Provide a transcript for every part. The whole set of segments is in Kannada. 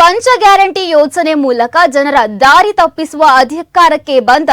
ಪಂಚ ಗ್ಯಾರಂಟಿ ಯೋಜನೆ ಮೂಲಕ ಜನರ ದಾರಿ ತಪ್ಪಿಸುವ ಅಧಿಕಾರಕ್ಕೆ ಬಂದ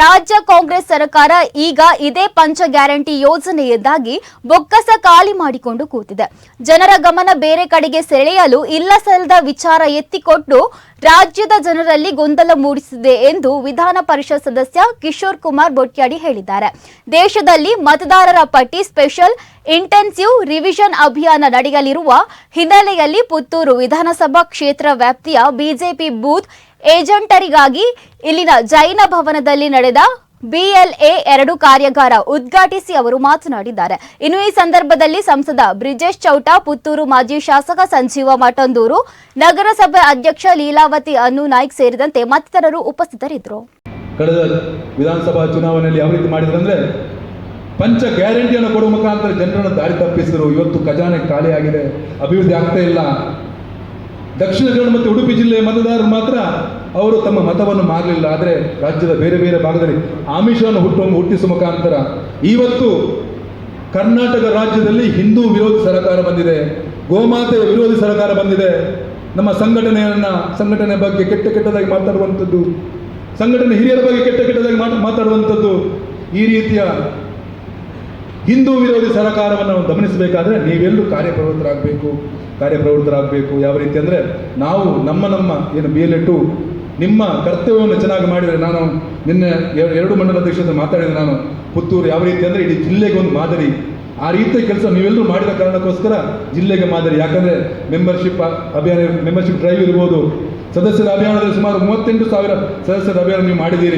ರಾಜ್ಯ ಕಾಂಗ್ರೆಸ್ ಸರ್ಕಾರ ಈಗ ಇದೇ ಪಂಚ ಗ್ಯಾರಂಟಿ ಯೋಜನೆಯಿಂದಾಗಿ ಬೊಕ್ಕಸ ಖಾಲಿ ಮಾಡಿಕೊಂಡು ಕೂತಿದೆ. ಜನರ ಗಮನ ಬೇರೆ ಕಡೆಗೆ ಸೆಳೆಯಲು ಇಲ್ಲ ಸಲ್ಲದ ವಿಚಾರ ಎತ್ತಿಕೊಟ್ಟು ರಾಜ್ಯದ ಜನರಲ್ಲಿ ಗೊಂದಲ ಮೂಡಿಸಿದೆ ಎಂದು ವಿಧಾನ ಪರಿಷತ್ ಸದಸ್ಯ ಕಿಶೋರ್ ಕುಮಾರ್ ಬೊಟ್ಯಾಡಿ ಹೇಳಿದ್ದಾರೆ. ದೇಶದಲ್ಲಿ ಮತದಾರರ ಪಟ್ಟಿ ಸ್ಪೆಷಲ್ ಇಂಟೆನ್ಸಿವ್ ರಿವಿಷನ್ ಅಭಿಯಾನ ನಡೆಯಲಿರುವ ಹಿನ್ನೆಲೆಯಲ್ಲಿ ಪುತ್ತೂರು ವಿಧಾನಸಭಾ ಕ್ಷೇತ್ರ ವ್ಯಾಪ್ತಿಯ ಬಿಜೆಪಿ ಬೂತ್ ಏಜೆಂಟರಿಗಾಗಿ ಇಲ್ಲಿನ ಜೈನ ಭವನದಲ್ಲಿ ನಡೆದ ಬಿಎಲ್ಎ ಎರಡು ಕಾರ್ಯಾಗಾರ ಉದ್ಘಾಟಿಸಿ ಅವರು ಮಾತನಾಡಿದ್ದಾರೆ. ಇನ್ನು ಈ ಸಂದರ್ಭದಲ್ಲಿ ಸಂಸದ ಬ್ರಿಜೇಶ್ ಚೌಟ, ಪುತ್ತೂರು ಮಾಜಿ ಶಾಸಕ ಸಂಜೀವ ಮಠಂದೂರು, ನಗರಸಭೆ ಅಧ್ಯಕ್ಷ ಲೀಲಾವತಿ ಅನ್ನು ನಾಯ್ಕ್ ಸೇರಿದಂತೆ ಮತ್ತಿತರರು ಉಪಸ್ಥಿತರಿದ್ದರು. ಕಳೆದ ವಿಧಾನಸಭಾ ಚುನಾವಣೆಯಲ್ಲಿ ಯಾವ ರೀತಿ ಮಾಡಿದ್ರು ಅಂದ್ರೆ ಪಂಚ ಗ್ಯಾರಂಟಿಯನ್ನು ಕೊಡುವ ಮುಖಾಂತರ ಜನರನ್ನು ದಾರಿ ತಪ್ಪಿಸಿದರು. ಇವತ್ತು ಖಜಾನೆ ಖಾಲಿ ಆಗಿದೆ. ಅಭಿವೃದ್ಧಿ ಆಗ್ತಾ ಇಲ್ಲ. ದಕ್ಷಿಣ ಕನ್ನಡ ಮತ್ತು ಉಡುಪಿ ಜಿಲ್ಲೆಯ ಮತದಾರರು ಮಾತ್ರ ಅವರು ತಮ್ಮ ಮತವನ್ನು ಮಾರಲಿಲ್ಲ, ಆದರೆ ರಾಜ್ಯದ ಬೇರೆ ಬೇರೆ ಭಾಗದಲ್ಲಿ ಆಮಿಷವನ್ನು ಹುಟ್ಟು ಹುಟ್ಟಿಸುವ ಮುಖಾಂತರ ಇವತ್ತು ಕರ್ನಾಟಕ ರಾಜ್ಯದಲ್ಲಿ ಹಿಂದೂ ವಿರೋಧಿ ಸರ್ಕಾರ ಬಂದಿದೆ, ಗೋಮಾತೆಯ ವಿರೋಧಿ ಸರ್ಕಾರ ಬಂದಿದೆ. ನಮ್ಮ ಸಂಘಟನೆಯನ್ನು, ಸಂಘಟನೆ ಬಗ್ಗೆ ಕೆಟ್ಟ ಕೆಟ್ಟದಾಗಿ ಮಾತಾಡುವಂಥದ್ದು, ಸಂಘಟನೆ ಹಿರಿಯರ ಬಗ್ಗೆ ಕೆಟ್ಟ ಕೆಟ್ಟದಾಗಿ ಮಾತು, ಮಾತಾಡುವಂಥದ್ದು, ಈ ರೀತಿಯ ಹಿಂದೂ ವಿರೋಧಿ ಸರ್ಕಾರವನ್ನು ನಾವು ಗಮನಿಸಬೇಕಾದ್ರೆ ನೀವೆಲ್ಲೂ ಕಾರ್ಯಪ್ರವೃತ್ತರಾಗಬೇಕು ಕಾರ್ಯಪ್ರವೃತ್ತರಾಗಬೇಕು. ಯಾವ ರೀತಿ ಅಂದರೆ ನಾವು ನಮ್ಮ ನಮ್ಮ ಏನು ಬಿ ಟು ನಿಮ್ಮ ಕರ್ತವ್ಯವನ್ನು ಚೆನ್ನಾಗಿ ಮಾಡಿದರೆ ನಾನು ನಿನ್ನೆ ಎರ- ಎರಡು ಮಂಡಲ ಅಧ್ಯಕ್ಷತೆ ಮಾತಾಡಿದೆ ನಾನು ಪುತ್ತೂರು ಯಾವ ರೀತಿ ಅಂದರೆ ಇಡೀ ಜಿಲ್ಲೆಗೆ ಒಂದು ಮಾದರಿ. ಆ ರೀತಿಯ ಕೆಲಸ ನೀವೆಲ್ಲರೂ ಮಾಡಿದ ಕಾರಣಕ್ಕೋಸ್ಕರ ಜಿಲ್ಲೆಗೆ ಮಾದರಿ. ಯಾಕಂದರೆ ಮೆಂಬರ್ಶಿಪ್ ಅಭಿಯಾನ ಮೆಂಬರ್ಶಿಪ್ ಡ್ರೈವ್ ಇರ್ಬೋದು. ಸದಸ್ಯರ ಅಭಿಯಾನದಲ್ಲಿ ಸುಮಾರು ಮೂವತ್ತೆಂಟು ಸಾವಿರ ಸದಸ್ಯರ ಅಭಿಯಾನ ನೀವು ಮಾಡಿದ್ದೀರಿ.